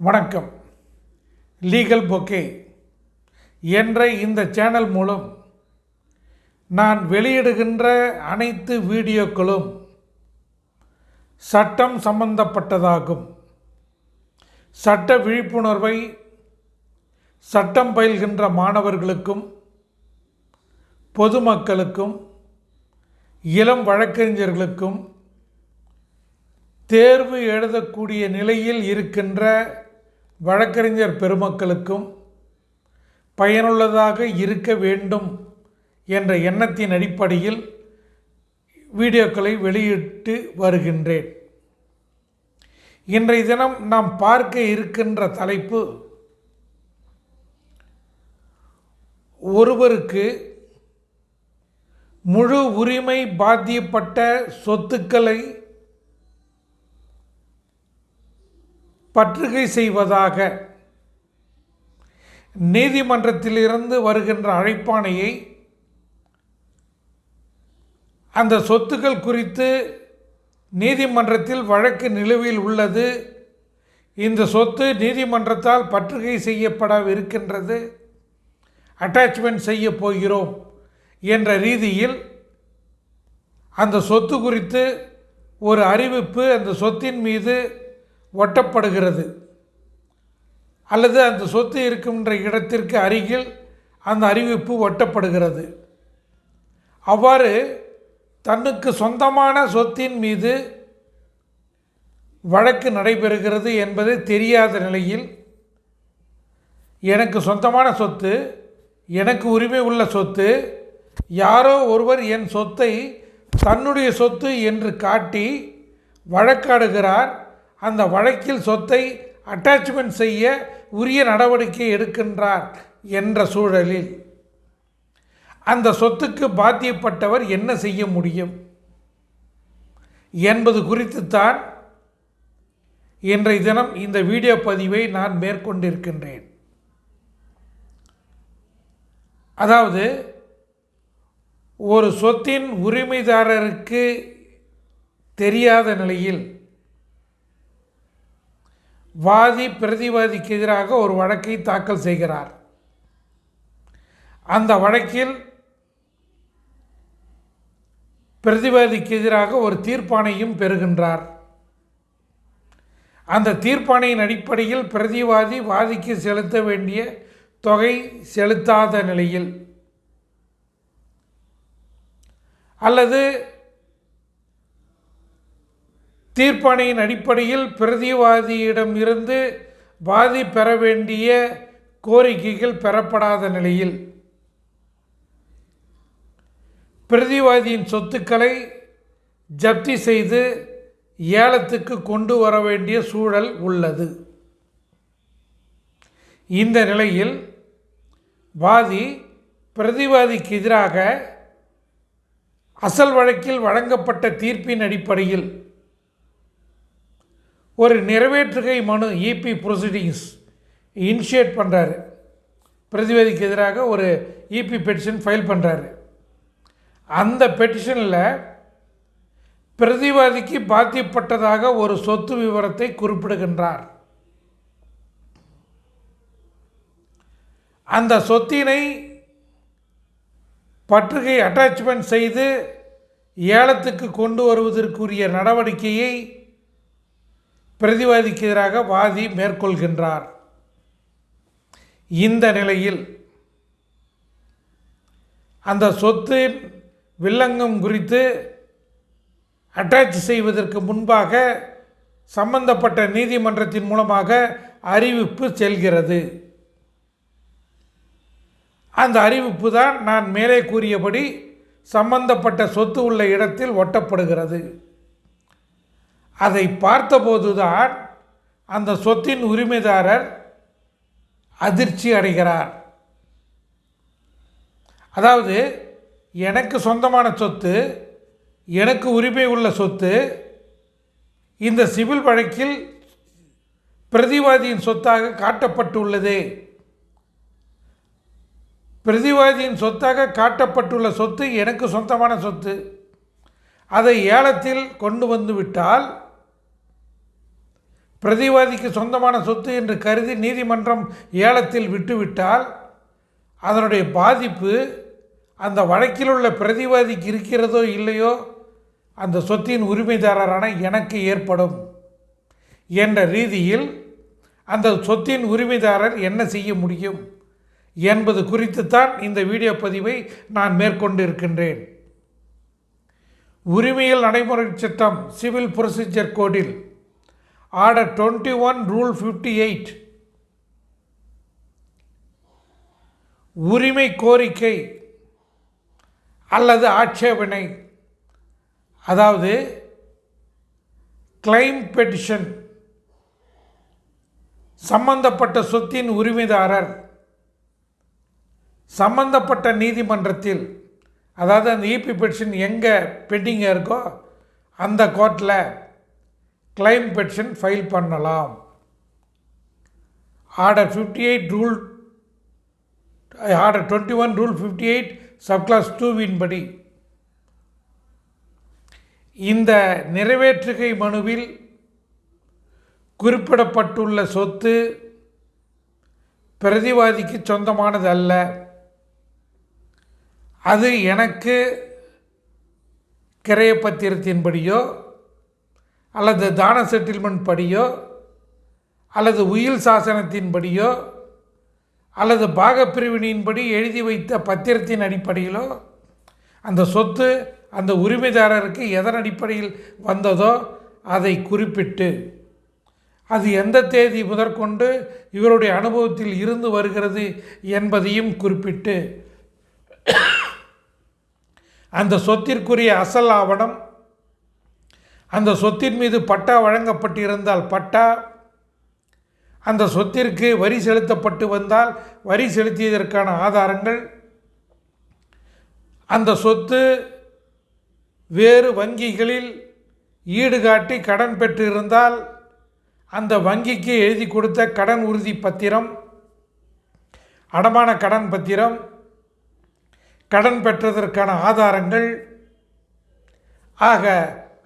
வணக்கம். Legal bouquet என்ற இந்த சேனல் மூலம் நான் வெளியிடுகின்ற அனைத்து வீடியோக்களும் சட்டம் சம்பந்தப்பட்டதாகும். சட்ட விழிப்புணர்வை சட்டம் பயில்கின்ற மாணவர்களுக்கும் பொதுமக்களுக்கும் இளம் வழக்கறிஞர்களுக்கும் தேர்வு எழுதக்கூடிய நிலையில் இருக்கின்ற வழக்கறிஞர் பெருமக்களுக்கும் பயனுள்ளதாக இருக்க வேண்டும் என்ற எண்ணத்தின் அடிப்படையில் வீடியோக்களை வெளியிட்டு வருகின்றேன். இன்றைய தினம் நாம் பார்க்க இருக்கின்ற தலைப்பு ஒருவருக்கு முழு உரிமை பாத்தியப்பட்ட சொத்துக்களை பற்றுகை செய்வதாக. நீதிமன்றத்திலிருந்து வருகின்ற அழைப்பாணையை அந்த சொத்துக்கள் குறித்து நீதிமன்றத்தில் வழக்கு நிலுவையில் உள்ளது. இந்த சொத்து நீதிமன்றத்தால் பற்றுகை செய்யப்படவிருக்கின்றது. அட்டாச்மெண்ட் செய்ய போகிறோம் என்ற ரீதியில் அந்த சொத்து குறித்து ஒரு அறிவிப்பு அந்த சொத்தின் மீது ஒட்டப்படுகிறது. அல்லது அந்த சொத்து இருக்கின்ற இடத்திற்கு அருகில் அந்த அறிவிப்பு ஒட்டப்படுகிறது. அவ்வாறு தன்னுக்கு சொந்தமான சொத்தின் மீது வழக்கு நடைபெறுகிறது என்பது தெரியாத நிலையில் எனக்கு சொந்தமான சொத்து எனக்கு உரிமை உள்ள சொத்து யாரோ ஒருவர் என் சொத்தை தன்னுடைய சொத்து என்று காட்டி வழக்காடுகிறார். அந்த வழக்கில் சொத்தை அட்டாச்மெண்ட் செய்ய உரிய நடவடிக்கை எடுக்கின்றார் என்ற சூழலில். அந்த சொத்துக்கு பாத்தியப்பட்டவர் என்ன செய்ய முடியும்? என்பது குறித்துத்தான் இன்றைய தினம் இந்த வீடியோ பதிவை நான் மேற்கொண்டிருக்கின்றேன். அதாவது ஒரு சொத்தின் உரிமைதாரருக்கு தெரியாத நிலையில் வாதி பிரதிவாதிக்கு எதிராக ஒரு வழக்கை தாக்கல் செய்கிறார். அந்த வழக்கில் பிரதிவாதிக்கு எதிராக ஒரு தீர்ப்பானையும் பெறுகின்றார். அந்த தீர்ப்பானையின் அடிப்படையில் பிரதிவாதி வாதிக்கு செலுத்த வேண்டிய தொகை செலுத்தாத நிலையில் அல்லது தீர்ப்பாணையின் அடிப்படையில் பிரதிவாதியிடம் இருந்து வாதி பெற வேண்டிய கோரிக்கைகள் பெறப்படாத நிலையில் பிரதிவாதியின் சொத்துக்களை ஜப்தி செய்து ஏலத்துக்கு கொண்டு வர வேண்டிய சூழல் உள்ளது. இந்த நிலையில் வாதி பிரதிவாதிக்கு எதிராக அசல் வழக்கில் வழங்கப்பட்ட தீர்ப்பின் அடிப்படையில் ஒரு நிறைவேற்றுகை மனு இபி ப்ரொசீடிங்ஸ் இனிஷியேட் பண்ணுறாரு பிரதிவாதிக்கு எதிராக ஒரு இபி பெட்டிஷன் ஃபைல் பண்ணுறாரு அந்த பெட்டிஷனில் பிரதிவாதிக்கு பாத்தியப்பட்டதாக ஒரு சொத்து விவரத்தை குறிப்பிடுகின்றார். அந்த சொத்தினை பற்றுகை அட்டாச்மெண்ட் செய்து ஏலத்துக்கு கொண்டு வருவதற்குரிய நடவடிக்கையை பிரதிவாதிக்கு எதிராக வாதி மேற்கொள்கின்றார். இந்த நிலையில் அந்த சொத்தின் வில்லங்கம் குறித்து அட்டாச் செய்வதற்கு முன்பாக சம்பந்தப்பட்ட நீதிமன்றத்தின் மூலமாக அறிவிப்பு செல்கிறது. அந்த அறிவிப்பு தான் நான் மேலே கூறியபடி சம்பந்தப்பட்ட சொத்து உள்ள இடத்தில் ஒட்டப்படுகிறது. அதை பார்த்தபோதுதான் அந்த சொத்தின் உரிமைதாரர் அதிர்ச்சி அடைகிறார். அதாவது எனக்கு சொந்தமான சொத்து எனக்கு உரிமை உள்ள சொத்து இந்த சிவில் வழக்கில் பிரதிவாதியின் சொத்தாக காட்டப்பட்டுள்ளதே. பிரதிவாதியின் சொத்தாக காட்டப்பட்டுள்ள சொத்து எனக்கு சொந்தமான சொத்து. அதை ஏலத்தில் கொண்டு வந்துவிட்டால் பிரதிவாதிக்கு சொந்தமான சொத்து என்று கருதி நீதிமன்றம் ஏலத்தில் விட்டுவிட்டால் அதனுடைய பாதிப்பு அந்த வழக்கில் உள்ள பிரதிவாதிக்கு இருக்கிறதோ இல்லையோ அந்த சொத்தின் உரிமைதாரரான எனக்கு ஏற்படும் என்ற ரீதியில் அந்த சொத்தின் உரிமைதாரர் என்ன செய்ய முடியும் என்பது குறித்து தான் இந்த வீடியோ பதிவை நான் மேற்கொண்டு இருக்கின்றேன் உரிமையில் நடைமுறை சட்டம் civil procedure கோடில் order twenty one rule fifty eight உரிமை கோரிக்கை அல்லது ஆட்சேபனை. அதாவது கிளைம் பெட்டிஷன் சம்பந்தப்பட்ட சொத்தின் உரிமைதாரர். சம்பந்தப்பட்ட நீதிமன்றத்தில் அதாவது அந்த இபி பெட்டிஷன் எங்கே பெண்டிங்காக இருக்கோ அந்த கோர்ட்டில் கிளைம் பெட்ஷன் ஃபைல் பண்ணலாம். Order fifty eight rule order twenty one rule fifty eight subclause டூவின் படி இந்த நிறைவேற்றுகை மனுவில் குறிப்பிடப்பட்டுள்ள சொத்து பிரதிவாதிக்கு சொந்தமானது அல்ல. அது எனக்கு கிரையப்பத்திரத்தின்படியோ அல்லது தான செட்டில்மெண்ட் படியோ அல்லது உயில் சாசனத்தின்படியோ அல்லது பாகப்பிரிவினையின்படி எழுதி வைத்த பத்திரத்தின் அடிப்படையிலோ அந்த சொத்து அந்த உரிமைதாரருக்கு எதன் அடிப்படையில் வந்ததோ அதை குறிப்பிட்டு அது எந்த தேதி முதற்கொண்டு இவருடைய அனுபவத்தில் இருந்து வருகிறது என்பதையும் குறிப்பிட்டு அந்த சொத்திற்குரிய அசல் ஆவணம் அந்த சொத்தின் மீது பட்டா வழங்கப்பட்டிருந்தால் பட்டா அந்த சொத்திற்கு வரி செலுத்தப்பட்டு வந்தால் வரி செலுத்தியதற்கான ஆதாரங்கள் அந்த சொத்து வேறு வங்கிகளில் ஈடுகாட்டி கடன் பெற்றிருந்தால் அந்த வங்கிக்கு எழுதி கொடுத்த கடன் உறுதி பத்திரம் அடமான கடன் பத்திரம் கடன் பெற்றதற்கான ஆதாரங்கள். ஆக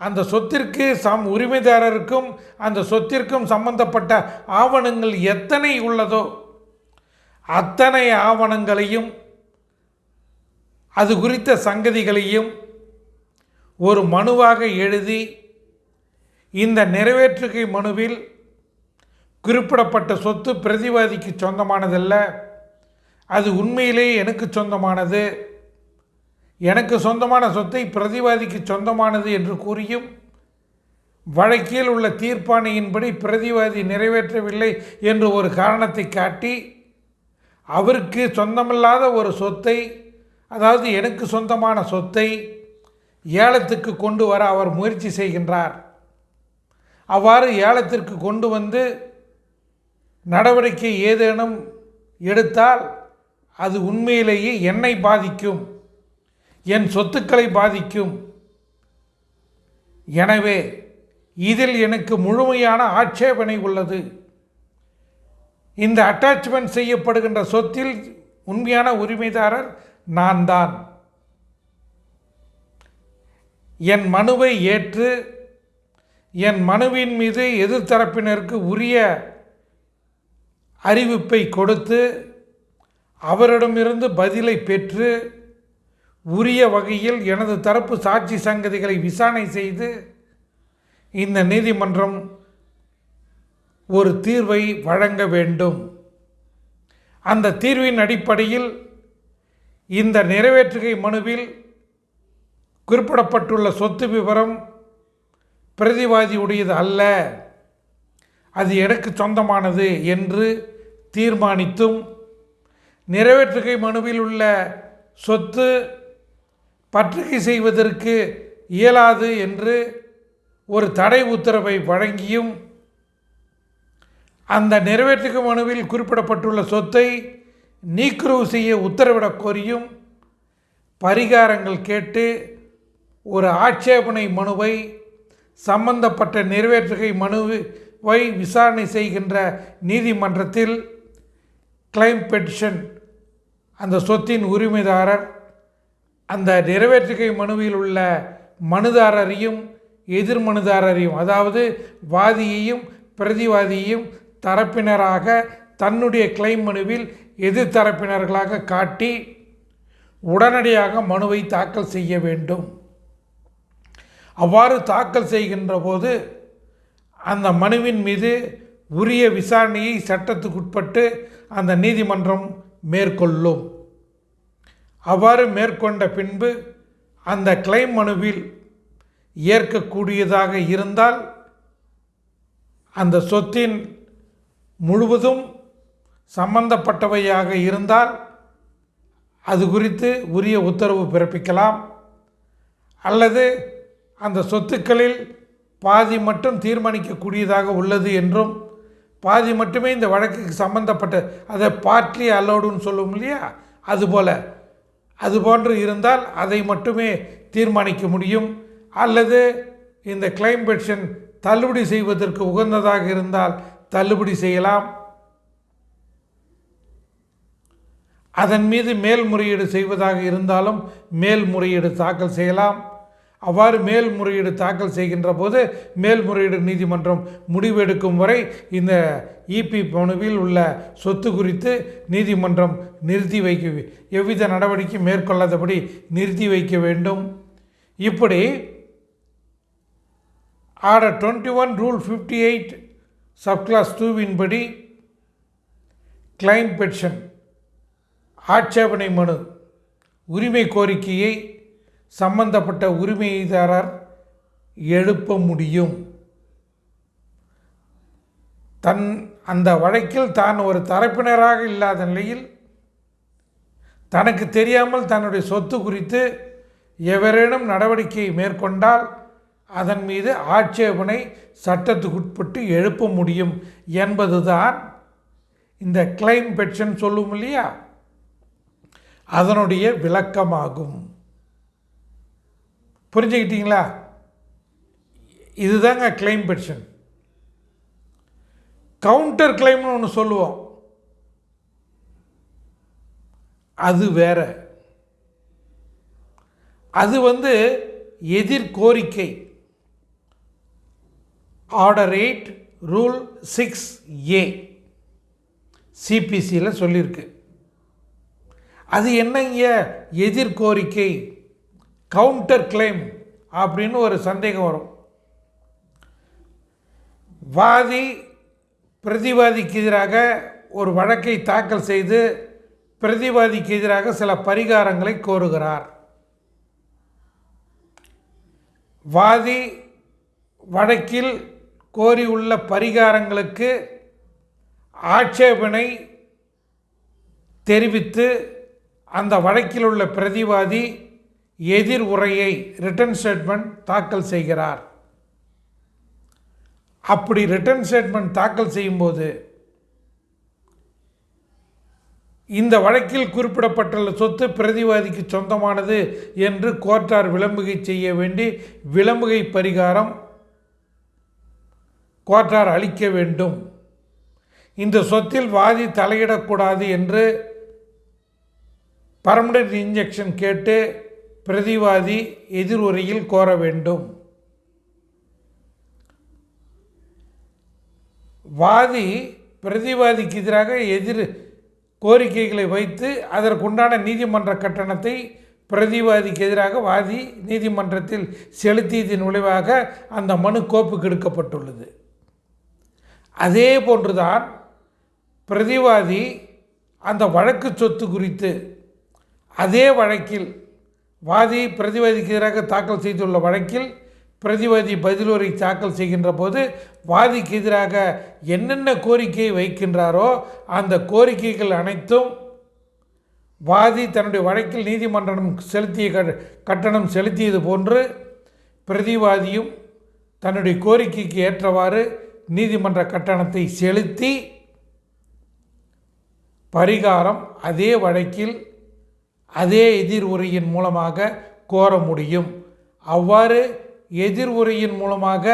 அந்த சொத்திற்கு சம் உரிமைதாரருக்கும் அந்த சொத்திற்கும் சம்பந்தப்பட்ட ஆவணங்கள் எத்தனை உள்ளதோ அத்தனை ஆவணங்களையும் அது குறித்த சங்கதிகளையும் ஒரு மனுவாக எழுதி இந்த நிறைவேற்றுகை மனுவில் குறிப்பிடப்பட்ட சொத்து பிரதிவாதிக்கு சொந்தமானதல்ல அது உண்மையிலேயே எனக்கு சொந்தமானது. எனக்கு சொந்தமான சொத்தை பிரதிவாதிக்கு சொந்தமானது என்று கூறியும் வழக்கில் உள்ள தீர்ப்பாணையின்படி பிரதிவாதி நிறைவேற்றவில்லை என்று ஒரு காரணத்தை காட்டி அவருக்கு சொந்தமில்லாத ஒரு சொத்தை அதாவது எனக்கு சொந்தமான சொத்தை ஏலத்துக்கு கொண்டு வர அவர் முயற்சி செய்கின்றார். அவ்வாறு ஏலத்திற்கு கொண்டு வந்து நடவடிக்கை ஏதேனும் எடுத்தால் அது உண்மையிலேயே என்னை பாதிக்கும். என் சொத்துக்களை பாதிக்கும். எனவே இதில் எனக்கு முழுமையான ஆட்சேபனை உள்ளது. இந்த அட்டாச்மெண்ட் செய்யப்படுகின்ற சொத்தில் உண்மையான உரிமைதாரர் நான் தான் என் மனுவை ஏற்று என் மனுவின் மீது எதிர்த்தரப்பினருக்கு உரிய அறிவிப்பை கொடுத்து அவரிடமிருந்து பதிலை பெற்று உரிய வகையில் எனது தரப்பு சாட்சி சங்கதிகளை விசாரணை செய்து இந்த நீதிமன்றம் ஒரு தீர்வை வழங்க வேண்டும். அந்த தீர்வின் அடிப்படையில் இந்த நிறைவேற்றுகை மனுவில் குறிப்பிடப்பட்டுள்ள சொத்து விவரம் பிரதிவாதியுடையது அல்ல. அது எனக்கு சொந்தமானது என்று தீர்மானித்தும் நிறைவேற்றுகை மனுவில் உள்ள சொத்து பற்றுகை செய்வதற்கு இயலாது என்று ஒரு தடை உத்தரவை வழங்கியும் அந்த நிறைவேற்றுகை மனுவில் குறிப்பிடப்பட்டுள்ள சொத்தை நீக்குறவு செய்ய உத்தரவிடக் கோரியும் பரிகாரங்கள் கேட்டு ஒரு ஆட்சேபனை மனுவை சம்பந்தப்பட்ட நிறைவேற்றுகை மனுவை விசாரணை செய்கின்ற நீதிமன்றத்தில் கிளைம் பெட்டிஷன் அந்த சொத்தின் உரிமைதாரர் அந்த நிறைவேற்றுகை மனுவில் உள்ள மனுதாரரையும் எதிர் மனுதாரரையும் அதாவது வாதியையும் பிரதிவாதியையும் தரப்பினராக தன்னுடைய கிளைம் மனுவில் எதிர் தரப்பினர்களாக காட்டி உடனடியாக மனுவை தாக்கல் செய்ய வேண்டும். அவ்வாறு தாக்கல் செய்கின்ற போது அந்த மனுவின் மீது உரிய விசாரணையை சட்டத்துக்குட்பட்டு அந்த நீதிமன்றம் மேற்கொள்ளும். அவ்வாறு மேற்கொண்ட பின்பு அந்த கிளைம் மனுவில் ஏற்கக்கூடியதாக இருந்தால் அந்த சொத்தின் முழுவதும் சம்பந்தப்பட்டவையாக இருந்தால் அது குறித்து உரிய உத்தரவு பிறப்பிக்கலாம். அல்லது அந்த சொத்துக்களில் பாதி மட்டும் தீர்மானிக்கக்கூடியதாக உள்ளது என்றும் பாதி மட்டுமே இந்த வழக்குக்கு சம்பந்தப்பட்ட அதை பார்ட்லி அலோடுன்னு சொல்லுவோம் இல்லையா? அதுபோல் அது போன்று இருந்தால் அதை மட்டுமே தீர்மானிக்க முடியும். அல்லது இந்த கிளைம் பென்ஷன் தள்ளுபடி செய்வதற்கு உகந்ததாக இருந்தால் தள்ளுபடி செய்யலாம். அதன் மீது மேல்முறையீடு செய்வதாக இருந்தாலும் மேல்முறையீடு தாக்கல் செய்யலாம். அவ்வாறு மேல்முறையீடு தாக்கல் செய்கின்ற போது மேல்முறையீடு நீதிமன்றம் முடிவெடுக்கும் வரை இந்த இபி மனுவில் உள்ள சொத்து குறித்து நீதிமன்றம் நிறுத்தி வைக்க எவ்வித நடவடிக்கை மேற்கொள்ளாதபடி நிறுத்தி வைக்க வேண்டும். இப்படி order twenty one rule fifty eight subclause டூவின் படி கிளைம் பெட்ஷன் ஆட்சேபனை மனு உரிமை கோரிக்கையை சம்பந்தப்பட்ட உரிமைதாரர் எழுப்ப முடியும். தன் அந்த வழக்கில் தான் ஒரு தரப்பினராக இல்லாத நிலையில் தனக்கு தெரியாமல் தன்னுடைய சொத்து குறித்து எவரேனும் நடவடிக்கை மேற்கொண்டால் அதன் மீது ஆட்சேபனை சட்டத்துக்குட்பட்டு எழுப்ப முடியும் என்பதுதான் இந்த கிளைம் பெட்ஷன் சொல்லும் இல்லையா? அதனுடைய விளக்கமாகும். புரிஞ்சுக்கிட்டீங்களா? இதுதாங்க கிளைம் பிரச்சனை கவுண்டர் கிளைம்னு ஒன்று சொல்லுவோம். அது வேற. அது வந்து எதிர்கோரிக்கை order eight rule six A சிபிசியில் சொல்லியிருக்கு அது என்னங்க எதிர்கோரிக்கை கவுண்டர் கிளைம் அப்படின்னு ஒரு சந்தேகம் வரும். வாதி பிரதிவாதிக்கு எதிராக ஒரு வழக்கை தாக்கல் செய்து பிரதிவாதிக்கு எதிராக சில பரிகாரங்களை கோருகிறார். வாதி வழக்கில் கோரியுள்ள பரிகாரங்களுக்கு ஆட்சேபனை தெரிவித்து அந்த வழக்கில் உள்ள பிரதிவாதி எதிர் உரையை ரிட்டன் ஸ்டேட்மெண்ட் தாக்கல் செய்கிறார். அப்படி ரிட்டன் ஸ்டேட்மெண்ட் தாக்கல் செய்யும்போது இந்த வழக்கில் குறிப்பிடப்பட்டுள்ள சொத்து பிரதிவாதிக்கு சொந்தமானது என்று கோர்ட்டார் விளம்புகை செய்ய வேண்டி விளம்புகை பரிகாரம் கோர்ட்டார் அளிக்க வேண்டும். இந்த சொத்தில் வாதி தலையிடக்கூடாது என்று பர்மனன்ட் இன்ஜெக்ஷன் கேட்டு பிரதிவாதி எதிர்வுரையில் கோர வேண்டும். வாதி பிரதிவாதிக்கு எதிராக எதிர் கோரிக்கைகளை வைத்து அதற்குண்டான நீதிமன்ற கட்டணத்தை பிரதிவாதிக்கு எதிராக வாதி நீதிமன்றத்தில் செலுத்தியதன் விளைவாக அந்த மனு கோப்புக்கு எடுக்கப்பட்டுள்ளது. அதே போன்றுதான் பிரதிவாதி அந்த வழக்கு சொத்து குறித்து அதே வழக்கில் வாதி பிரதிவாதிக்கு எதிராக தாக்கல் செய்துள்ள வழக்கில் பிரதிவாதி பதிலுரை தாக்கல் செய்கின்ற போது வாதிக்கு எதிராக என்னென்ன கோரிக்கையை வைக்கின்றாரோ அந்த கோரிக்கைகள் அனைத்தும் வாதி தன்னுடைய வழக்கில் நீதிமன்றம் செலுத்திய கட்டணம் செலுத்தியது போன்று பிரதிவாதியும் தன்னுடைய கோரிக்கைக்கு ஏற்றவாறு நீதிமன்ற கட்டணத்தை செலுத்தி பரிகாரம் அதே வழக்கில் அதே எதிர் உரையின் மூலமாக கோர முடியும். அவ்வாறு எதிர் உரையின் மூலமாக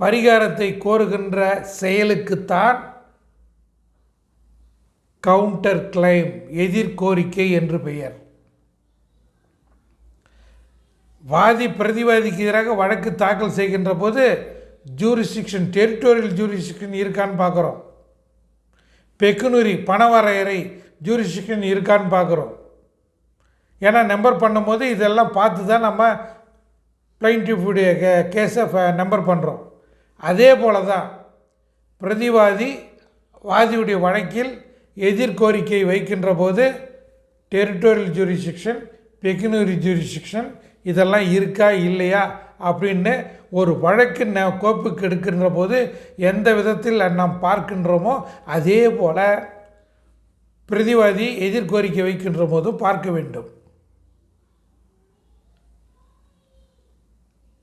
பரிகாரத்தை கோருகின்ற செயலுக்குத்தான் கவுண்டர் கிளைம் எதிர்கோரிக்கை என்று பெயர். வாதி பிரதிவாதிக்கு எதிராக வழக்கு தாக்கல் செய்கின்ற போது ஜூரிஸ்டிக்ஷன் டெரிட்டோரியல் ஜூரிஸ்டிக்ஷன் இருக்கான்னு பார்க்குறோம். பெக்குனுரி பண வரையறை ஜூரிஸ்டிக்ஷன் இருக்கான்னு பார்க்குறோம். ஏன்னா நம்பர் பண்ணும்போது இதெல்லாம் பார்த்து தான் நம்ம பிளைன்டிஃபுடைய கே கேஸை நம்பர் பண்ணுறோம் அதே போல தான் பிரதிவாதி வாதியுடைய வழக்கில் எதிர்கோரிக்கை வைக்கின்ற போது டெரிட்டோரியல் ஜூரிசிக்ஷன் பெக்கினரி ஜூரிசிக்ஷன் இதெல்லாம் இருக்கா இல்லையா அப்படின்னு ஒரு வழக்கு ந கோப்புக்கு எடுக்கின்ற போது எந்த விதத்தில் நாம் பார்க்கின்றோமோ அதே போல் பிரதிவாதி எதிர்கோரிக்கை வைக்கின்ற போதும் பார்க்க வேண்டும்.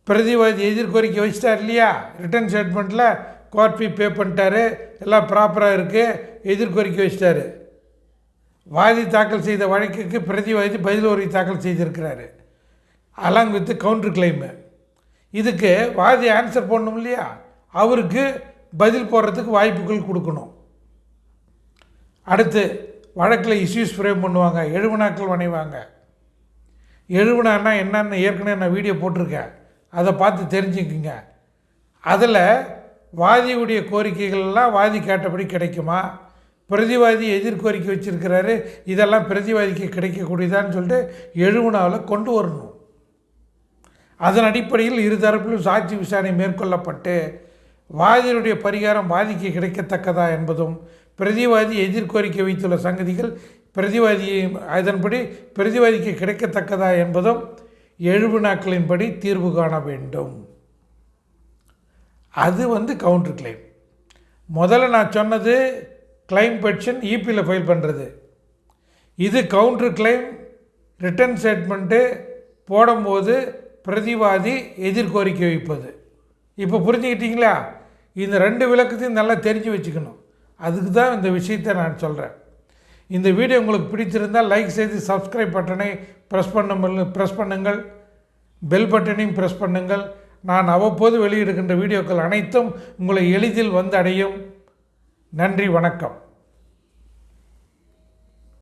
பிரதிவாதி எதிர்கோரிக்கை வச்சிட்டார் இல்லையா? ரிட்டர்ன் ஸ்டேட்மெண்ட்டில் கோர்ட் ஃபீ பே பண்ணிட்டாரு. எல்லாம் ப்ராப்பராக இருக்குது எதிர்கோரிக்கை வச்சிட்டாரு. வாதி தாக்கல் செய்த வழக்குக்கு பிரதிவாதி பதில் உரை தாக்கல் செய்திருக்கிறாரு. அலாங் வித் கவுண்டர் கிளைமு இதுக்கு வாதி ஆன்சர் பண்ணணும் இல்லையா? அவருக்கு பதில் போடுறதுக்கு வாய்ப்புகள் கொடுக்கணும். அடுத்து வழக்கில் இஷ்யூஸ் ஃப்ரேம் பண்ணுவாங்க. எழுவினாக்கள் வணைவாங்க. எழுபனான்னா என்னென்னு ஏற்கனவே நான் வீடியோ போட்டிருக்கேன். அதை பார்த்து தெரிஞ்சுக்குங்க. அதில் வாதியுடைய கோரிக்கைகள்லாம் வாதி கேட்டபடி கிடைக்குமா? பிரதிவாதி எதிர்கோரிக்கை வச்சுருக்கிறாரு இதெல்லாம் பிரதிவாதிக்கு கிடைக்கக்கூடியதான்னு சொல்லிட்டு எழுவுனாவில் கொண்டு வரணும். அதன் அடிப்படையில் இருதரப்பிலும் சாட்சி விசாரணை மேற்கொள்ளப்பட்டு வாதியுடைய பரிகாரம் வாதிக்கு கிடைக்கத்தக்கதா என்பதும் பிரதிவாதி எதிர்கோரிக்கை வைத்துள்ள சங்கதிகள் பிரதிவாதியை அதன்படி பிரதிவாதிக்கு கிடைக்கத்தக்கதா என்பதும் எழுபு நாட்களின்படி தீர்வு காண வேண்டும். அது வந்து கவுண்டர் கிளைம் முதல்ல நான் சொன்னது கிளைம் பெட்ஷன் இபியில் ஃபைல் பண்ணுறது இது கவுண்டர் கிளைம் ரிட்டர்ன் ஸ்டேட்மெண்ட்டு போடும்போது பிரதிவாதி எதிர்கோரிக்கை வைப்பது. இப்போ புரிஞ்சுக்கிட்டீங்களா? இந்த ரெண்டு விளக்கத்தையும் நல்லா தெரிஞ்சு வச்சுக்கணும். அதுக்கு தான் இந்த விஷயத்தை நான் சொல்கிறேன் இந்த வீடியோ உங்களுக்கு பிடிச்சிருந்தால் லைக் செய்து சப்ஸ்கிரைப் பட்டனை ப்ரெஸ் பண்ண ப்ரெஸ் பண்ணுங்கள். பெல் பட்டனையும் ப்ரெஸ் பண்ணுங்கள். நான் அவ்வப்போது வெளியிடுகின்ற வீடியோக்கள் அனைத்தும் உங்களை எளிதில் வந்து அடையும் நன்றி வணக்கம்.